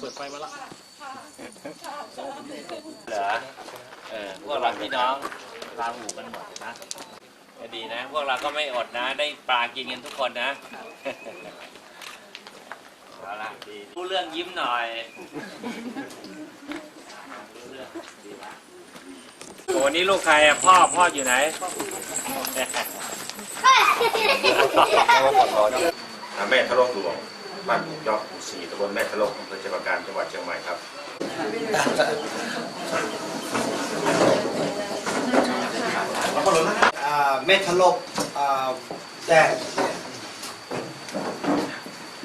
เปิดไฟมาละเหรอเออพวกเราพี่น้องลาหูกันหมดนะก็ดีนะ พวกเราก็ไม่อดนะ ได้ปลากินกันทุกคนนะเอาละดีรู้เรื่องยิ้มหน่อยรู้เรื่องดีมากโอ้นี่ลูกใครอะพ่อพ่ออยู่ไหนแม่ทะลกหลวง บ้านหมู่ยอดหมู่สี่ตำบลแม่ทะลกอำเภอเชียงการจังหวัดเชียงใหม่ครับ uh, metalop uh, that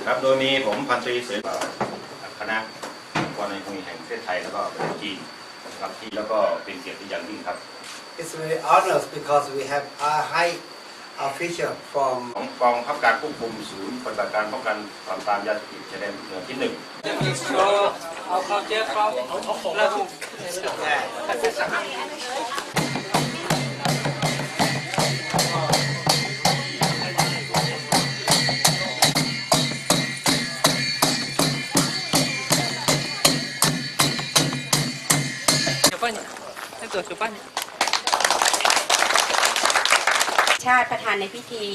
ครับ โดยมีผมพันตรีเสรีคณะวันในภูมิแห่งประเทศไทยแล้วก็ประเทศจีนครับที่แล้วก็เป็นเกียรติอย่างยิ่งครับ It's very honored because we have a high official from ของกองบังคับการควบคุมศูนย์ปฏิบัติการป้องกันปราบปรามยาเสพติดชายแดนเหนือที่หนึ่งเอาเขาเจอเขาแล้ว ชาติประธานในพิธี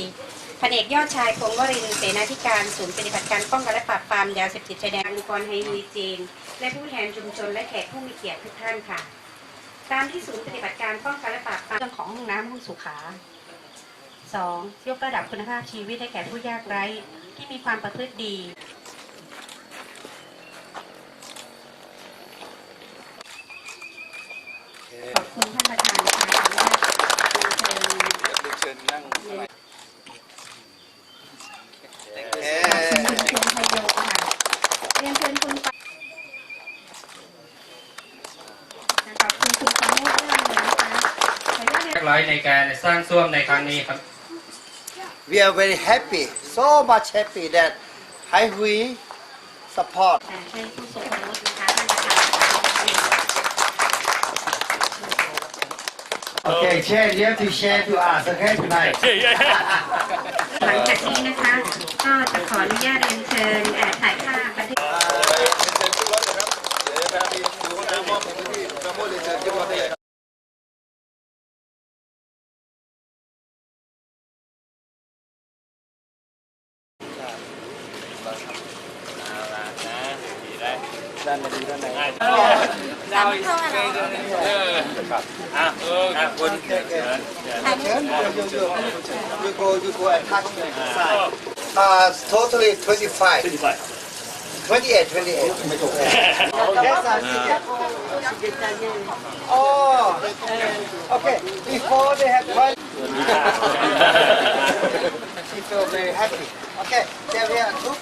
พลเอกยอดชายพงวรินเสนาธิการศูนย์ปฏิบัติการป้องกันและปราบปรามยาเสพติดชายแดนองค์กรไฮฮีจีน และผู้แทนชุมชนและแขกผู้มีเกียรติทุกท่านค่ะ ตามที่ศูนย์ปฏิบัติการป้องกันและปราบปรามเรื่องของห้องน้ำห้องสุขา 2. ยกระดับคุณภาพชีวิตให้แก่ผู้ยากไร้ที่มีความประพฤติดี ขอบคุณท่านประธานค่ะ ขออนุญาตเชิญขอบคุณคุณชัยโยค่ะเรียนเชิญคุณปาขอบคุณคุณปาโมดเรื่องเลยนะคะขออนุญาตเรียนเรียบร้อยในการสร้างส้วมในครั้งนี้ครับ we are very happy so much happy that Hai Hui support แต่ให้ผู้ทรงคุณวุฒินะคะท่านประธาน okay share you have to share to us okay tonight หลังจากนี้นะคะ ก็จะขออนุญาตเรียนเชิญเอ่อถ่ายภาพบันทึกเอาละนะ ดีได้ด้านในด้านในง่ายดาวอีกเอออะเอออะคุณเชิญเชิญ you you you go you go and touch the side uh totally 25 28 28 Oh, okay. Before they have one, she feel very happy. Okay, there we are. Two.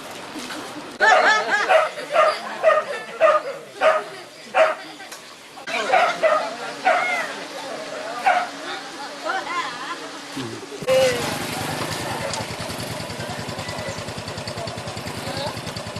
Uhum.